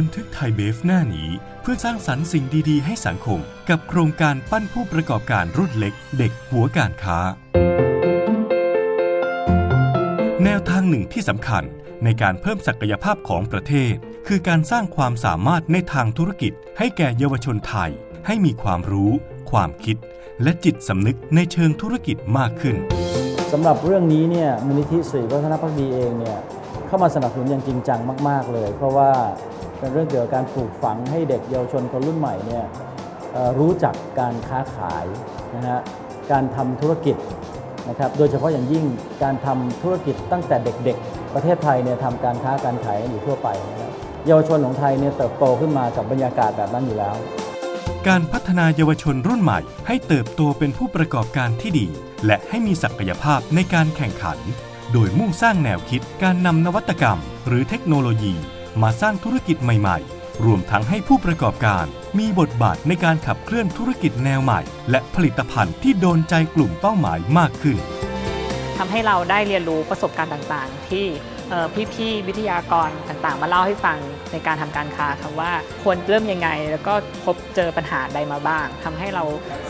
บันทึกไทยเบฟหน้านี้เพื่อสร้างสรรค์สิ่งดีๆ ให้สังคม กับโครงการปั้นผู้ประกอบการรุ่นเล็ก เด็กหัวการค้า แนวทางหนึ่งที่สำคัญในการเพิ่มศักยภาพของประเทศ คือการสร้างความสามารถในทางธุรกิจ ให้แก่เยาวชนไทย ให้มีความรู้ ความคิด และจิตสำนึกในเชิงธุรกิจมากขึ้นสำหรับเรื่องนี้เนี่ยมูลนิธิสิริวัฒนพักดีเองเนี่ยเข้ามาสนับสนุนอย่างจริงจังมาก ๆ เลย เพราะว่า เป็นเรื่องเกี่ยวกับการปลูกฝังให้เด็กเยาวชนคนรุ่นใหม่เนี่ยรู้จักการค้าขายนะฮะการทำธุรกิจนะครับโดยเฉพาะอย่างยิ่งการทำธุรกิจตั้งแต่เด็กๆ ประเทศไทยเนี่ยทำการค้าการขายอยู่ทั่วไปนะครับเยาวชนของไทยเนี่ยเติบโตขึ้นมากับบรรยากาศแบบนั้นอยู่แล้ว การพัฒนาเยาวชนรุ่นใหม่ ให้เติบโตเป็นผู้ประกอบการที่ดี และให้มีศักยภาพในการแข่งขัน โดยมุ่งสร้างแนวคิดการนำนวัตกรรม หรือเทคโนโลยี มาสร้างธุรกิจใหม่ๆ รวมทั้งให้ผู้ประกอบการ มีบทบาทในการขับเคลื่อนธุรกิจแนวใหม่ และผลิตภัณฑ์ที่โดนใจกลุ่มเป้าหมายมากขึ้นทำให้เราได้เรียนรู้ประสบการณ์ต่างๆ ที่พี่ๆวิทยากรต่างๆ มาเล่าให้ฟังในการทำการค้าครับว่าควรเริ่มยังไง แล้วก็พบเจอปัญหาใดมาบ้างทำให้เรา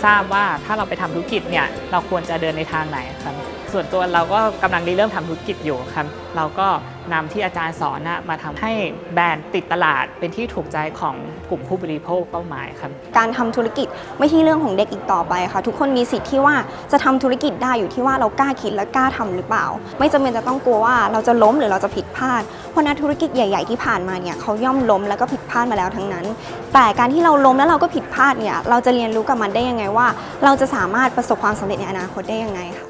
ทราบว่าถ้าเราไปทำธุรกิจเนี่ยเราควรจะเดินในทางไหนครับ ส่วนตัวเราก็กำลังเริ่มทำธุรกิจอยู่ครับ เราก็นำที่อาจารย์สอนนะมาทำให้แบรนด์ติดตลาดเป็นที่ถูกใจของกลุ่มผู้บริโภคเป้าหมายครับ การทำธุรกิจไม่ใช่เรื่องของเด็กอีกต่อไปค่ะ ทุกคนมีสิทธิ์ที่ว่าจะทำธุรกิจได้อยู่ที่ว่าเรากล้าคิดและกล้าทำหรือเปล่า ไม่จำเป็นจะต้องกลัวว่าเราจะล้มหรือเราจะผิดพลาด เพราะนักธุรกิจใหญ่ ๆ ที่ผ่านมาเนี่ยเขาย่อมล้มแล้วก็ผิดพลาดมาแล้วทั้งนั้น แต่การที่เราล้มแล้วเราก็ผิดพลาดเนี่ยเราจะเรียนรู้กับมันได้ยังไงว่า เราจะสามารถประสบความสำเร็จในอนาคตได้ยังไงค่ะ